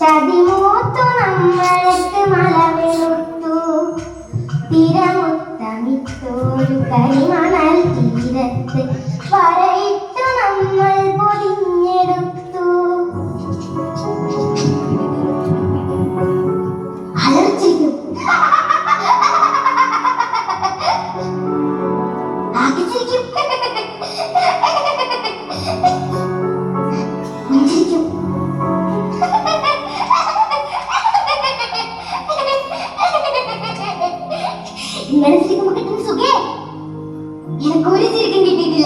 ചതിമൂത്തു നമ്മൾക്ക് മലവെളുത്തു തിരമുത്തമിത്തോരു കരിമണൽ തീരത്ത്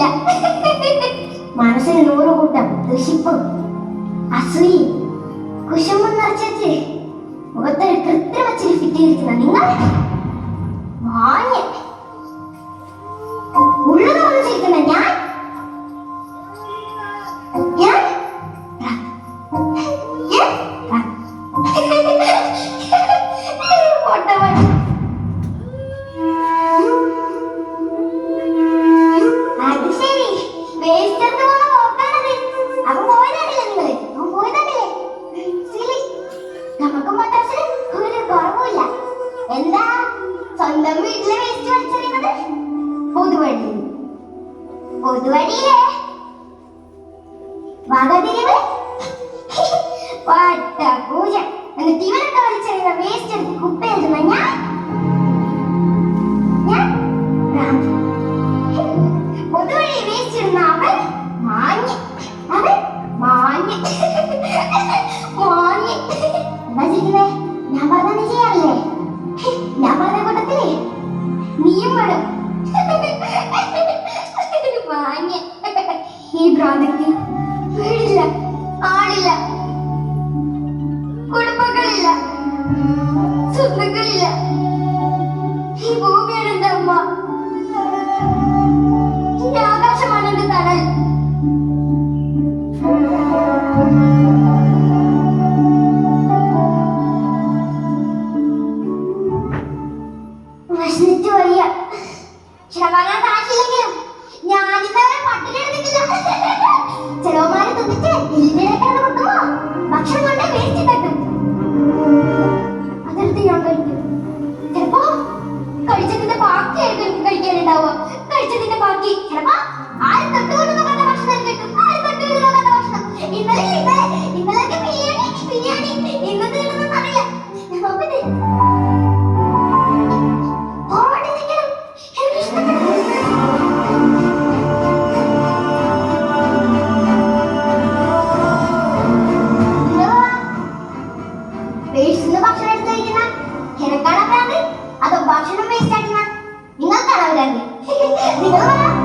കിട്ടിയിട്ടില്ല മനസ്സിൽ നൂറ് കൂട്ടം ദുഷിപ്പും അസൂയും. കുശുമ്പും നിറച്ചു മുഖത്തൊരു കൃത്രിമ ചിരി ഫിറ്റിയിരിക്കുന്ന നിങ്ങൾ വാങ്ങ പൊതുവഴിയിലെ വകതിരിവ് വട്ട പൂജ എന്നിട്ട് ഇവരൊക്കെ വലിച്ചെറിയുന്ന വേസ്റ്റ് എടുത്ത് കുപ്പയെഴുതുന്ന ഞാൻ ഞാൻ ഭ്രാന്ത്. പൊതുവഴി വേസ്റ്റ് ഇടുന്ന അവൻ മാഞ്ഞ് അവൻ മാഞ്ഞ് മാഞ്ഞ് എന്താ ചിരിക്കുന്നേ ഞാൻ ഞാൻ നീയും പെടും മാഞ്ഞ് ഈ ഭ്രാന്തിക്ക് വീടില്ല ആളില്ല കുടുംബങ്ങളില്ല സ്വന്തങ്ങളില്ല. ഈ ഭൂമിയാണ് എന്റെ അമ്മ. ഈ ആകാശമാണ് എന്റെ തണൽ വിശന്നിട്ട് വയ്യ ശ്രവണ ചെലവന്മാര് തിന്നിട്ട് എല്ലിനെ കിടന്ന് പൊട്ടുമ്പോ ഭക്ഷണം കൊണ്ടേ വേസ്റ്റ് തട്ടും. അതെടുത്ത് ഞാൻ കഴിക്കും ചിലപ്പോ കഴിച്ചതിന്റെ ബാക്കി ആയിരിക്കും കഴിക്കാനുണ്ടാവുക. കഴിച്ചതിന്റെ ബാക്കി. ചിലപ്പോ ആരും തൊട്ടുകൊണ്ടൊന്നും 嘿嘿，你来了。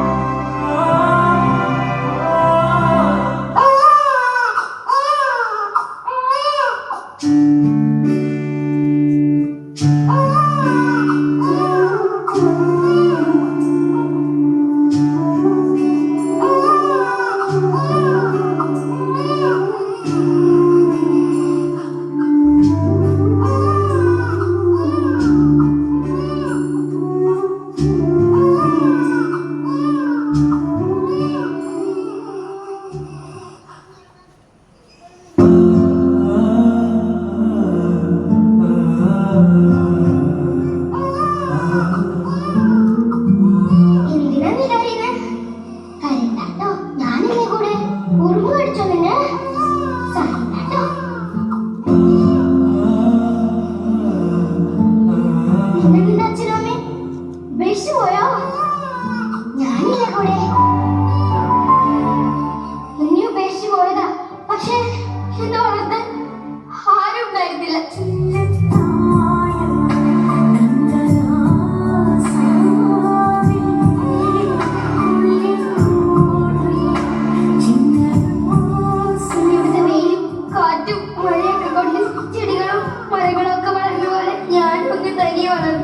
ഉപേക്ഷിച്ച് പോയതാ. പക്ഷേ എന്നെ വളർത്താൻ ആരും ഉണ്ടായിരുന്നില്ല ചെടികളും മരങ്ങളും ഒക്കെ വളർന്ന പോലെ ഞാനും ഒന്ന് തനിയെ വളർന്നു